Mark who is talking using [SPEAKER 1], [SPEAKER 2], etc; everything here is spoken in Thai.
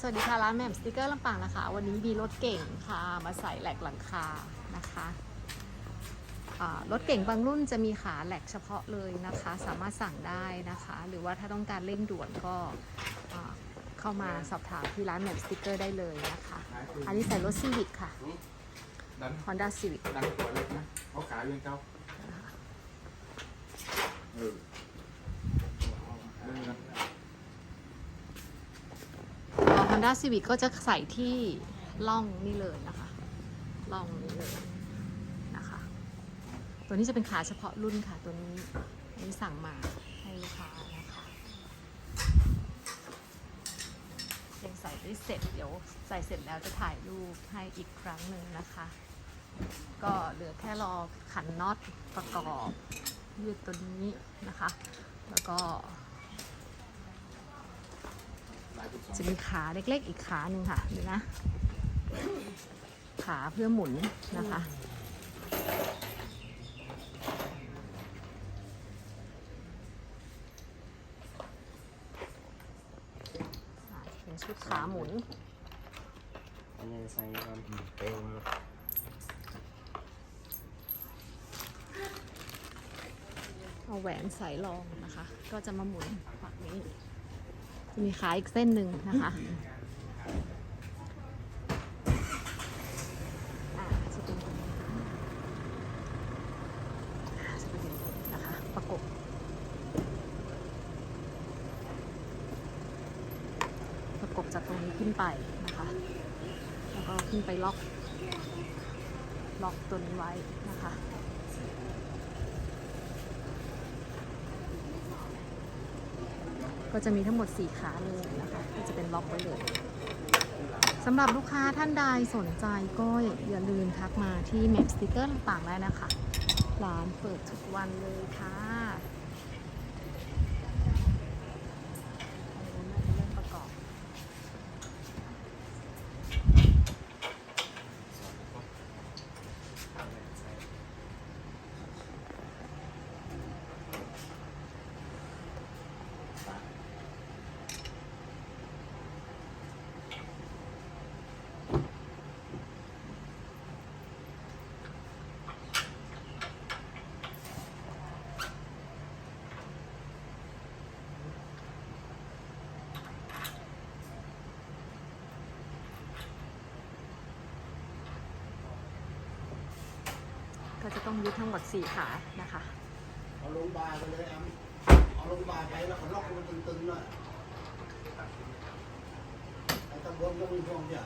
[SPEAKER 1] สวัสดีค่ะร้านแหม่มสติกเกอร์ลำปางนะคะ วันนี้มีรถเก่งค่ะ มาใส่แหลกหลังคานะคะอ่ารถเก่งบางรุ่นจะมีขาแหลกเฉพาะเลยนะคะ สามารถสั่งได้นะคะ หรือว่าถ้าต้องการเร่งด่วนก็อ่าเข้ามาสอบถามที่ร้านแหม่มสติกเกอร์ได้เลยนะคะ อันนี้ใส่รถซีวิ c ค่ะ
[SPEAKER 2] ดัน
[SPEAKER 1] Honda Civic
[SPEAKER 2] ดันหัวเล็กนะเขาขายเพียงเก้าเออเออนะ
[SPEAKER 1] Honda Civic ก็จะใส่ที่ล่องนี่เลยนะคะล่องนี้เลยนะคะ ตัวนี้จะเป็นขาเฉพาะรุ่นค่ะ ตัวนี้อันนี้สั่งมาให้ลูกค้านะคะยังใส่ไม่เสร็จเดี๋ยวใส่เสร็จแล้วจะถ่ายรูปให้อีกครั้งหนึ่งนะคะ ก็เหลือแค่รอขันน็อตประกอบยืดตัวนี้นะคะ แล้วก็
[SPEAKER 2] จุดสอง
[SPEAKER 1] จะมีขาเล็กๆ อีกขาหนึ่งค่ะดูนะ ขาเพื่อหมุนนะคะอ่าเป็นชุดขาหมุน
[SPEAKER 3] อันนี้ใส่กันเต็ม
[SPEAKER 1] เอาแหวนใส่รองนะคะ ก็จะมาหมุนฝั่งนี้จะ มีขาอีกเส้นหนึ่งนะคะตรงนี้ค่ะอ่าจะเป็นอย่างนี้นะคะประกบประกบจากตรงนี้ขึ้นไปนะคะ แล้วก็ขึ้นไปล็อก ล็อกตัวนี้ไว้นะคะ ก็จะมีทั้งหมด 4 ขาเลยนะคะ ก็จะเป็นล็อกไว้เลยสำหรับลูกค้าท่านใดสนใจก็อย่าลืมทักมาที่แมปสติกเกอร์ต่างๆได้นะคะ ร้านเปิดทุกวันเลยค่ะอันนี้น่าจะเริ่มประกอบ ก็จะต้องยึดทั้งหมด 4 ขานะคะ
[SPEAKER 4] เอาลงบาร์ไปเลยอะเอาลงบาร์ไปแล้วขอล็อกมันตึงๆหน่อยไอ้ตะบนก็มีพวกเนี่ย